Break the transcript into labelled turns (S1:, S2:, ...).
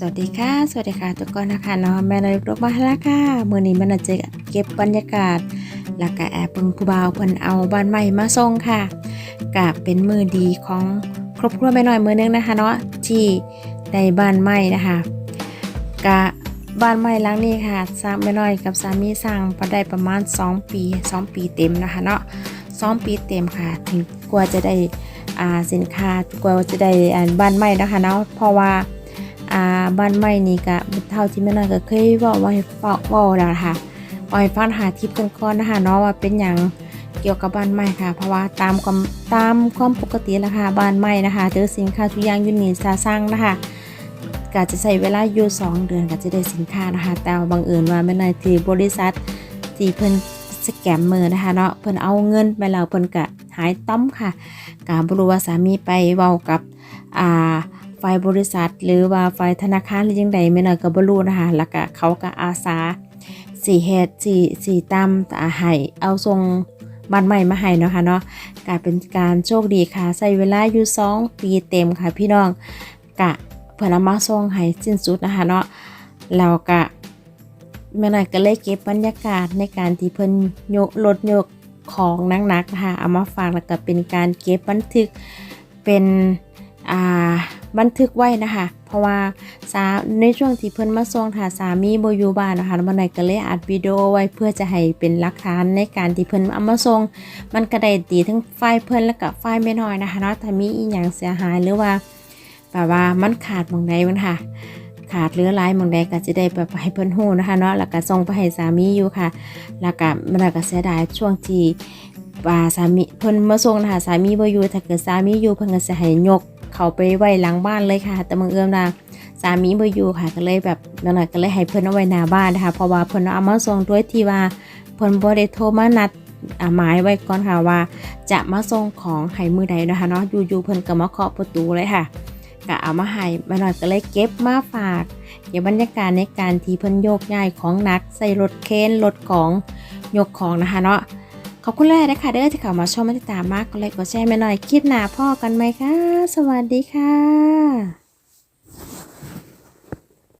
S1: สวัสดีค่ะ สวัสดีค่ะทุกคนนะคะเนาะแม่นายรกมาแล้วค่ะมื้อนี้มันจะเก็บบรรยากาศ แล้วก็แอบเบิ่งผู้บ่าวเพิ่นเอาบ้านใหม่มาส่งค่ะก็เป็นมือดีของครอบครัวแม่น้อยมือนึงนะคะเนาะที่ได้บ้านใหม่นะคะก็บ้านใหม่หลังนี้ค่ะสร้างแม่น้อยกับสามีสร้างมาได้ประมาณ 2 ปี 2 ปีเต็มนะคะเนาะ2ปีเต็มค่ะถึงกว่าจะได้อ่าสินค้ากว่าจะได้อ่าบ้านใหม่นะคะเนาะเพราะว่า อ่าบ้านใหม่นี่ก็เท่าที่แม่น้อยก็เคยเว่าไว้เว้าเว้าแล้วค่ะไว้ฟังหาทิปกันก่อนนะคะเนาะว่าเป็นอย่างเกี่ยวกับบ้านใหม่ค่ะ เพราะว่าตามความตามความปกติแล้วค่ะบ้านใหม่นะคะเจอสินค้าทุกอย่างยูนี่ซาสั่งนะคะก็จะใช้เวลาอยู่สองเดือนก็จะได้สินค้านะคะแต่ว่าบังเอิญว่าแม่น้อยที่บริษัทที่เพิ่นสแกมเมือนะคะเนาะเพิ่นเอาเงินไปแล้วเพิ่นก็หายต้อมค่ะก็บ่รู้ว่าสามีไปเว้ากับอ่า ฝ่ายบริษัท หรือว่าฝ่ายธนาคารหรือยังใดไม่น้อยก็บ่รู้นะคะแล้วก็เขาก็อาสาสีเฮ็ดสีสีตามตาให้เอาทรงบ้านใหม่มาให้นะคะเนาะกลายเป็นการโชคดีค่ะใช้เวลาอยู่2ปีเต็มค่ะพี่น้องกะเพิ่อามาส่งให้สิ้นสุดนะคะเนาะแล้วก็แม่น้อยก็เลยเก็บบรรยากาศในการที่เพิ่นโยกรถยกของหนักๆนะคะเอามาฝากแล้วก็เป็นการเก็บบันทึกเป็น บันทึกไว้นะคะ เพราะว่าสาในช่วงที่เพิ่นมาส่งถ้าสามีบ่อยู่บ้านนะคะมันไหนก็เลยอัดวิดีโอไว้เพื่อจะให้เป็นหลักฐานในการที่เพิ่นเอามาส่งมันก็ได้ดีทั้งไฟเพิ่นแล้วก็ไฟล์แม่น้อยนะคะเนาะถ้ามีอีหยังเสียหายหรือว่าแบบว่ามันขาดหมองใดมันค่ะ ขาดหรือหลายหมองใดก็จะได้แบบให้เพิ่นฮู้นะคะเนาะแล้วก็ส่งไปให้สามีอยู่ค่ะ แล้วก็มันก็เสียดายช่วงที่ว่าสามีเพิ่นมาส่งนะคะสามีบ่อยู่ถ้าเกิดสามีอยู่เพิ่นก็สิให้ยก เขาไปไว้หลังบ้านเลยค่ะ แต่บังเอิญว่าสามีบ่อยู่ค่ะก็เลยแบบนั่นแหละก็เลยให้เพิ่นเอาไว้หน้าบ้านนะคะเพราะว่าเพิ่นเอามาส่งด้วยที่ว่าเพิ่นบ่ได้โทรมานัดหมายไว้ก่อนค่ะว่า จะมาส่งของให้มือใดนะคะเนาะอยู่ๆเพิ่นก็มาเคาะประตูเลยค่ะก็เอามาให้มาหน่อยก็เลยเก็บมาฝากเดี๋ยวบรรยากาศในการที่เพิ่นโยกย้ายของหนัก ใส่รถเคนรถของยกของนะคะเนาะ อบคุณแรกนะคะเด้อที่เข้ามาชมมาติดตามมากก็เลยกดแชร์มาหน่อยคลิปหน้าพ่อกันไหมคะ สวัสดีค่ะ